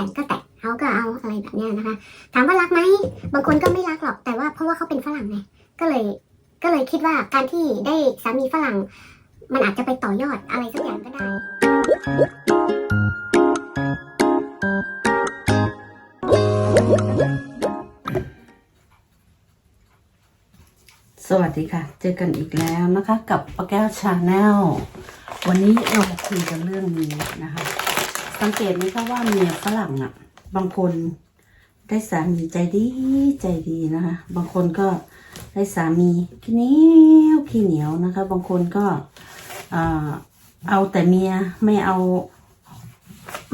แต่งก็แต่งเอาก็เอาอะไรแบบเนี้ยนะคะ ถามว่ารักไหมบางคนก็ไม่รักหรอกแต่ว่าเพราะว่าเขาเป็นฝรั่งไงก็เลยก็เลยคิดว่าการที่ได้สามีฝรั่ง มันอาจจะไปต่อยอดอะไรสักอย่างก็ได้สวัสดีค่ะ เจอกันอีกแล้วนะคะ กับป้าแก้วชาแนลวันนี้เราคุยกันเรื่องนี้นะคะ สังเกตไหมคะว่าเมียฝรั่งอะ บางคนได้สามีใจดีใจดีนะคะ บางคนก็ได้สามีขี้เหนียวขี้เหนียวนะคะ บางคนก็อ่าเอาแต่เมียไม่เอา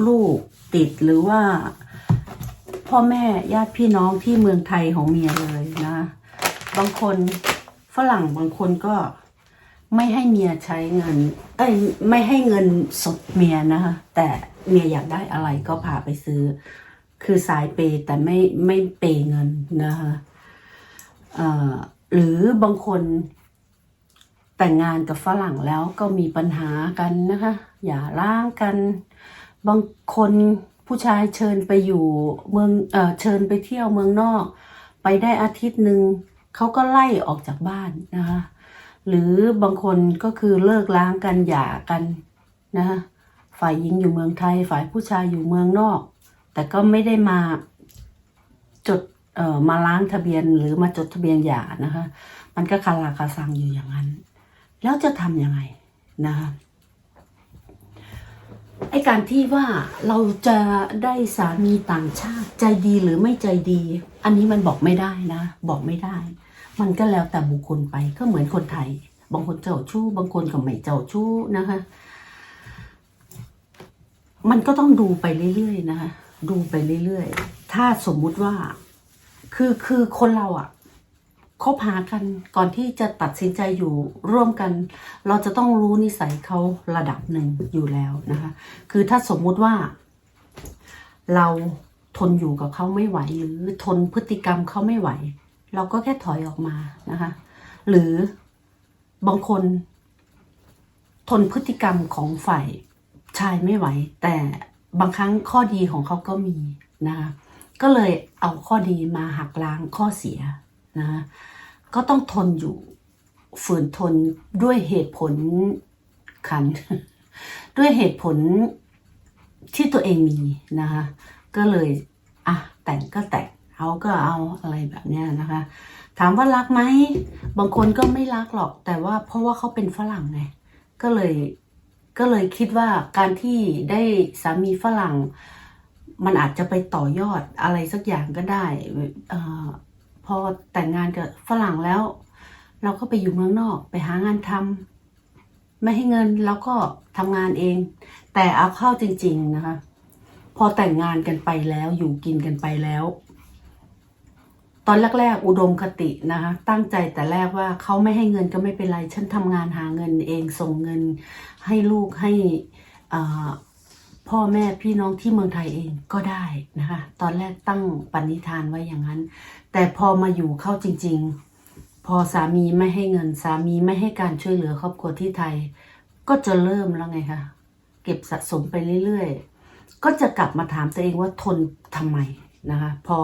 ลูกติดหรือว่า พ่อแม่ญาติพี่น้องที่เมืองไทยของเมียเลยนะ บางคนฝรั่งบางคนก็ ไม่ให้เมียใช้เงิน เอ้ยไม่ให้เงินสดเมียนะคะแต่เมียอยากได้อะไรก็พาไปซื้อ คือสายเปย์แต่ไม่ไม่เปย์เงินนะคะหรือบางคนแต่งงานกับฝรั่งแล้วก็มีปัญหากันนะคะอย่าร้างกัน บางคนผู้ชายเชิญไปอยู่เมืองเออเชิญไปเที่ยวเมืองนอก ไปได้อาทิตย์หนึ่งเขาก็ไล่ออกจากบ้านนะคะ หรือบางคนก็คือเลิกล้างกันหย่ากันนะคะฝ่ายหญิงอยู่เมืองไทย ฝ่ายผู้ชายอยู่เมืองนอก แต่ก็ไม่ได้มาจดเอ่อมาล้างทะเบียนหรือมาจดทะเบียนหย่านะคะ มันก็คาราคาซังอยู่อย่างนั้น แล้วจะทำยังไงนะคะไอการที่ว่าเราจะได้สามีต่างชาติใจดีหรือไม่ใจดี อันนี้มันบอกไม่ได้นะ บอกไม่ได้ มันก็แล้วแต่บุคคลไปก็เหมือนคนไทย บางคนเจ้าชู้ บางคนก็ไม่เจ้าชู้นะคะ มันก็ต้องดูไปเรื่อยๆนะคะดูไปเรื่อยๆ ถ้าสมมุติว่า คือคือคนเราอะคบหากันก่อนที่จะตัดสินใจอยู่ร่วมกัน เราจะต้องรู้นิสัยเขาระดับหนึ่งอยู่แล้วนะคะ คือถ้าสมมุติว่า เราทนอยู่กับเขาไม่ไหว หรือทนพฤติกรรมเขาไม่ไหว เราก็แค่ถอยออกมานะคะ หรือบางคน ทนพฤติกรรมของฝ่ายชายไม่ไหว แต่บางครั้งข้อดีของเขาก็มีนะคะก็เลยเอาข้อดีมาหักล้างข้อเสียนะคะก็ต้องทนอยู่ฝืนทนด้วยเหตุผลขัน ด้วยเหตุผลที่ตัวเองมีนะคะก็เลยอะแต่งก็แต่ง เอาก็เอาอะไรแบบเนี้ยนะคะ ถามว่ารักไหมบางคนก็ไม่รักหรอก แต่ว่าเพราะว่าเขาเป็นฝรั่งไงก็เลยก็เลยคิดว่าการที่ได้สามีฝรั่ง มันอาจจะไปต่อยอดอะไรสักอย่างก็ได้ออพอแต่งงานกับฝรั่งแล้ว เราก็ไปอยู่เมืองนอก ไปหางานทำไม่ให้เงินเราก็ทำงานเอง แต่เอาเข้าจริง ๆนะคะ พอแต่งงานกันไปแล้วอยู่กินกันไปแล้ว ตอนแรกๆ อุดมคตินะคะตั้งใจแต่แรกว่าเขาไม่ให้เงินก็ไม่เป็นไร ฉันทำงานหาเงินเองส่งเงินให้ลูกให้พ่อแม่พี่น้องที่เมืองไทยเองก็ได้นะคะตอนแรกตั้งปณิธานไว้อย่างนั้น แต่พอมาอยู่เข้าจริง ๆ พอสามีไม่ให้เงินสามีไม่ให้การช่วยเหลือครอบครัวที่ไทย ก็จะเริ่มแล้วไงคะเก็บสะสมไปเรื่อยๆ ก็จะกลับมาถามตัวเองว่าทนทำไมนะคะพอ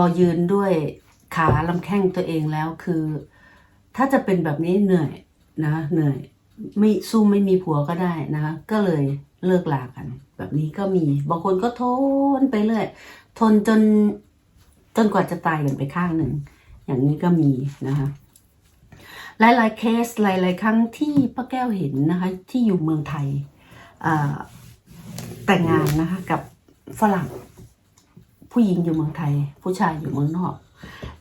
อยืนด้วยขาลำแข้งตัวเองแล้วคือ ถ้าจะเป็นแบบนี้เหนื่อยนะเหนื่อยไม่สู้ไม่มีผัวก็ได้นะคะก็เลยเลิกลากัน แบบนี้ก็มี บางคนก็ทนไปเรื่อยทนจนจนกว่าจะตายกันไปข้างหนึ่ง อย่างนี้ก็มีนะคะหลายๆเคสหลาย ๆ ครั้งที่ป้าแก้วเห็นนะคะที่อยู่เมืองไทยแต่งงานนะคะกับฝรั่ง ผู้หญิงอยู่เมืองไทย ผู้ชายอยู่เมืองนอก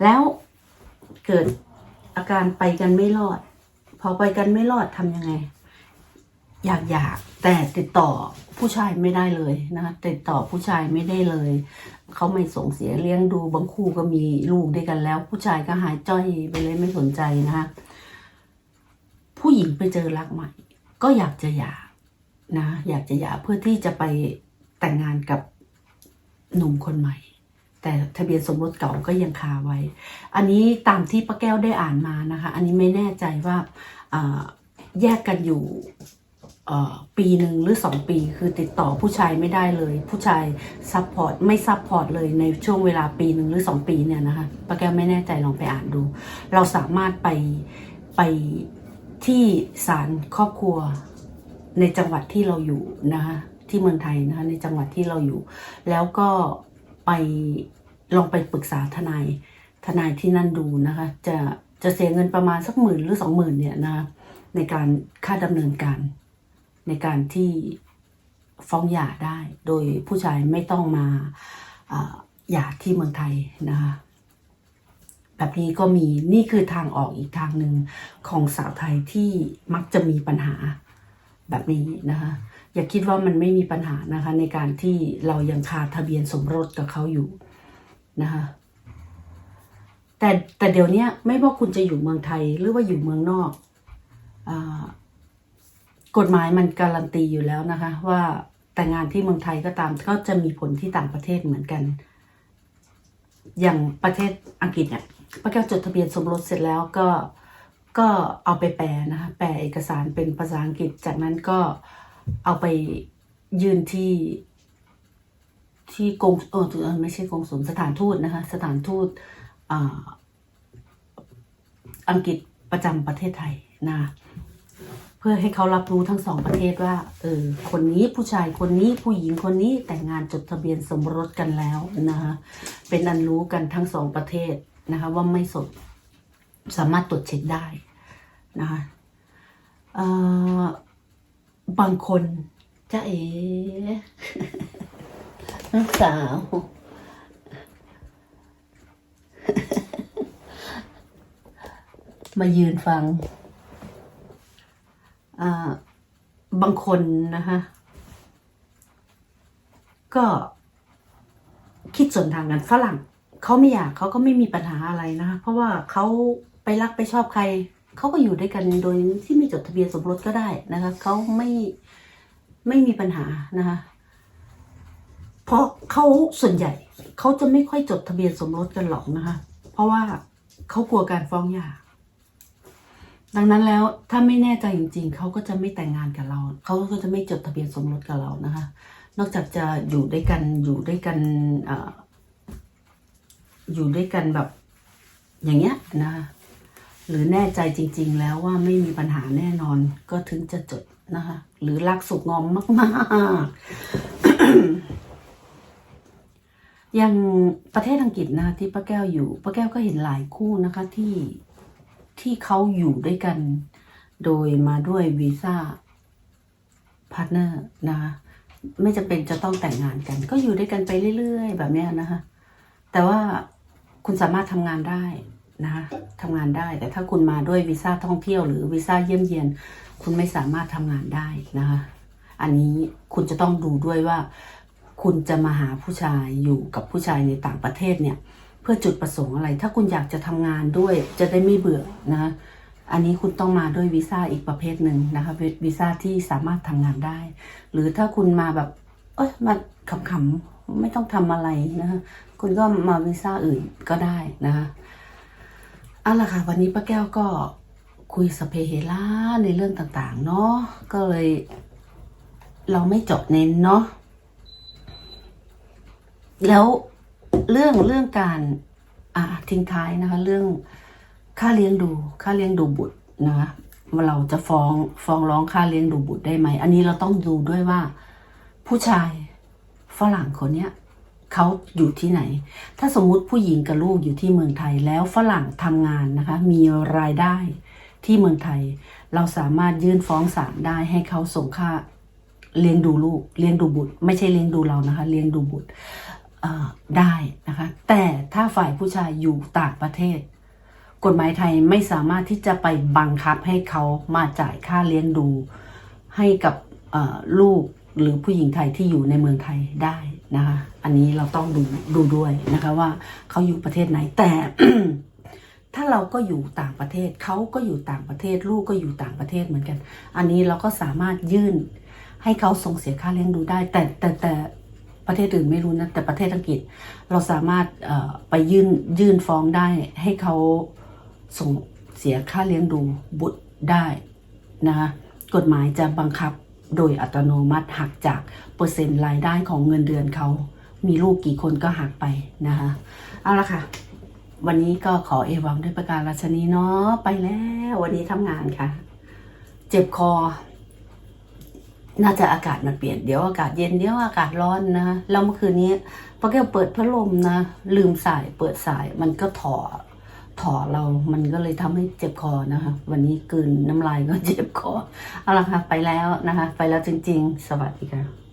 แล้วเกิดอาการไปกันไม่รอด พอไปกันไม่รอดทำยังไง อยากอยากแต่ติดต่อผู้ชายไม่ได้เลยนะคะติดต่อผู้ชายไม่ได้เลย เขาไม่ส่งเสียเลี้ยงดูบางคู่ก็มีลูกด้วยกันแล้ว ผู้ชายก็หายจ้อยไปเลยไม่สนใจนะคะผู้หญิงไปเจอรักใหม่ ก็อยากจะหย่านะ อยากจะหย่าเพื่อที่จะไปแต่งงานกับ หนุ่มคนใหม่ แต่ทะเบียนสมรสเก่าก็ยังคาไว้ อันนี้ตามที่ป้าแก้วได้อ่านมานะคะ อันนี้ไม่แน่ใจว่าแยกกันอยู่ปีหนึ่งหรือสองปีคือติดต่อผู้ชายไม่ได้เลย ผู้ชายซัพพอร์ตไม่ซัพพอร์ตเลยในช่วงเวลาปีหนึ่งหรือสองปีเนี่ยนะคะป้าแก้วไม่แน่ใจลองไปอ่านดู เราสามารถไปไปที่ศาลครอบครัวในจังหวัดที่เราอยู่นะคะ ที่เมืองไทยนะคะในจังหวัดที่เราอยู่ แล้วก็ไปลองไปปรึกษาทนายทนายที่นั่นดูนะคะ จะจะเสียเงินประมาณสักหมื่นหรือสองหมื่นเนี่ยนะคะในการค่าดำเนินการ ในการที่ฟ้องหย่าได้ โดยผู้ชายไม่ต้องมาอ่าหย่าที่เมืองไทยนะคะแบบนี้ก็มีนี่คือทางออกอีกทางหนึ่งของสาวไทยที่มักจะมีปัญหา แบบนี้นะคะ อย่าคิดว่ามันไม่มีปัญหานะคะ ในการที่เรายังคาทะเบียนสมรสกับเขาอยู่นะคะแต่แต่เดี๋ยวนี้ไม่ว่าคุณจะอยู่เมืองไทยหรือว่าอยู่เมืองนอกอกฎหมายมันการันตีอยู่แล้วนะคะ ว่าแต่งงานที่เมืองไทยก็ตามก็จะมีผลที่ต่างประเทศเหมือนกัน อย่างประเทศอังกฤษเนี่ยป้าแก้วจดทะเบียนสมรสเสร็จแล้วก็ ก็เอาไปแปลนะคะแปลเอกสารเป็นภาษาอังกฤษ จากนั้นก็เอาไปยื่นที่ที่กงเออไม่ใช่กงสุลสถานทูตนะคะ สถานทูตอังกฤษประจำประเทศไทยนะเพื่อให้เขารับรู้ทั้งสองประเทศว่าเออคนนี้ผู้ชายคนนี้ผู้หญิงคนนี้แต่งงานจดทะเบียนสมรสกันแล้วนะคะเป็นอันรู้กันทั้งสองประเทศนะคะว่าไม่สดสามารถตรวจเช็คได้ นะคะบางคนจะเอ๋น้องสาว มายืนฟัง บางคนนะคะก็คิดส่วนทางกันฝรั่งเขาไม่อยากเขาก็ไม่มีปัญหาอะไรนะคะเพราะว่าเขาไปรักไปชอบใคร เขาก็อยู่ด้วยกันโดยที่ไม่จดทะเบียนสมรสก็ได้นะคะเขาไม่ไม่มีปัญหานะคะ เพราะเขาส่วนใหญ่เขาจะไม่ค่อยจดทะเบียนสมรสกันหรอกนะคะ เพราะว่าเขากลัวการฟ้องหย่าดังนั้นแล้วถ้าไม่แน่ใจจริง ๆเขาก็จะไม่แต่งงานกับเราเขาก็จะไม่จดทะเบียนสมรสกับเรานะคะ นอกจากจะอยู่ด้วยกันอยู่ด้วยกันอออยู่ด้วยกันแบบอย่างเงี้ยนะคะ หรือแน่ใจจริง ๆ แล้วว่าไม่มีปัญหาแน่นอนก็ถึงจะจดนะคะ หรือรักสุกงอมมากๆอย่างประเทศอังกฤษนะที่ป้าแก้วอยู่ป้าแก้วก็เห็นหลายคู่นะคะที่ที่เขาอยู่ด้วยกัน โดยมาด้วยวีซ่าพาร์ทเนอร์นะคะไม่จำเป็นจะต้องแต่งงานกัน ก็อยู่ด้วยกันไปเรื่อย ๆ แบบนี้นะคะ แต่ว่าคุณสามารถทำงานได้ นะคะทำงานได้ แต่ถ้าคุณมาด้วยวีซ่าท่องเที่ยวหรือวีซ่าเยี่ยมเยียน คุณไม่สามารถทำงานได้นะคะอันนี้คุณจะต้องดูด้วยว่า คุณจะมาหาผู้ชายอยู่กับผู้ชายในต่างประเทศเนี่ย เพื่อจุดประสงค์อะไร ถ้าคุณอยากจะทำงานด้วย จะได้ไม่เบื่อนะอันนี้คุณต้องมาด้วยวีซ่าอีกประเภทหนึ่งนะคะวีวีซ่าที่สามารถทำงานได้ หรือถ้าคุณมาแบบ เอ้ยมาขำๆไม่ต้องทำอะไรนะคะคุณก็มาวีซ่าอื่นก็ได้นะคะ เอาล่ะค่ะ วันนี้ป้าแก้วก็คุยสเปเฮล่าในเรื่องต่างๆ เนาะก็เลย เราไม่จาะเน้นเนาะแล้วเรื่องเรื่องการอ่าทิ้งท้ายนะคะ เรื่องค่าเลี้ยงดูค่าเลี้ยงดูบุตรนะคะว่าเราจะฟ้องฟ้องร้องค่าเลี้ยงดูบุตรได้ไหม อันนี้เราต้องดูด้วยว่า ผู้ชายฝรั่งคนเนี้ย เขาอยู่ที่ไหน ถ้าสมมุติผู้หญิงกับลูกอยู่ที่เมืองไทยแล้วฝรั่งทำงานนะคะ มีรายได้ที่เมืองไทย เราสามารถยื่นฟ้องศาลได้ให้เขาส่งค่าเลี้ยงดูลูกเลี้ยงดูบุตร ไม่ใช่เลี้ยงดูเรานะคะ เลี้ยงดูบุตรได้นะคะ แต่ถ้าฝ่ายผู้ชายอยู่ต่างประเทศ กฎหมายไทยไม่สามารถที่จะไปบังคับให้เขามาจ่ายค่าเลี้ยงดูให้กับลูก หรือผู้หญิงไทยที่อยู่ในเมืองไทยได้นะคะ อันนี้เราต้องดูดูด้วยนะคะว่าเขาอยู่ประเทศไหนแต่ถ้าเราก็อยู่ต่างประเทศเขาก็อยู่ต่างประเทศ ลูกก็อยู่ต่างประเทศเหมือนกัน อันนี้เราก็สามารถยื่นให้เขาส่งเสียค่าเลี้ยงดูได้ แต่แต่แต่ประเทศอื่นไม่รู้นะแต่ประเทศอังกฤษ เราสามารถไปยื่นยื่นฟ้องได้ ให้เขาส่งเสียค่าเลี้ยงดูบุตรได้นะคะกฎหมายจะบังคับ โดยอัตโนมัติหักจากเปอร์เซ็นต์รายได้ของเงินเดือนเขา มีลูกกี่คนก็หักไปนะคะเอาละค่ะ วันนี้ก็ขอเอวังด้วยประการราชนีเนาะไปแล้ว วันนี้ทำงานค่ะ เจ็บคอ น่าจะอากาศมันเปลี่ยนเดี๋ยวอากาศเย็นเดี๋ยวอากาศร้อนนะแล้วเมื่อคืนนี้พอแกเปิดพัดลมนะ ลืมสายเปิดสายมันก็ถอ ถอเรา มันก็เลยทำให้เจ็บคอนะคะ วันนี้กลืนน้ำลายก็เจ็บคอ เอาละค่ะ ไปแล้วนะคะ ไปแล้วจริง ๆ สวัสดีค่ะ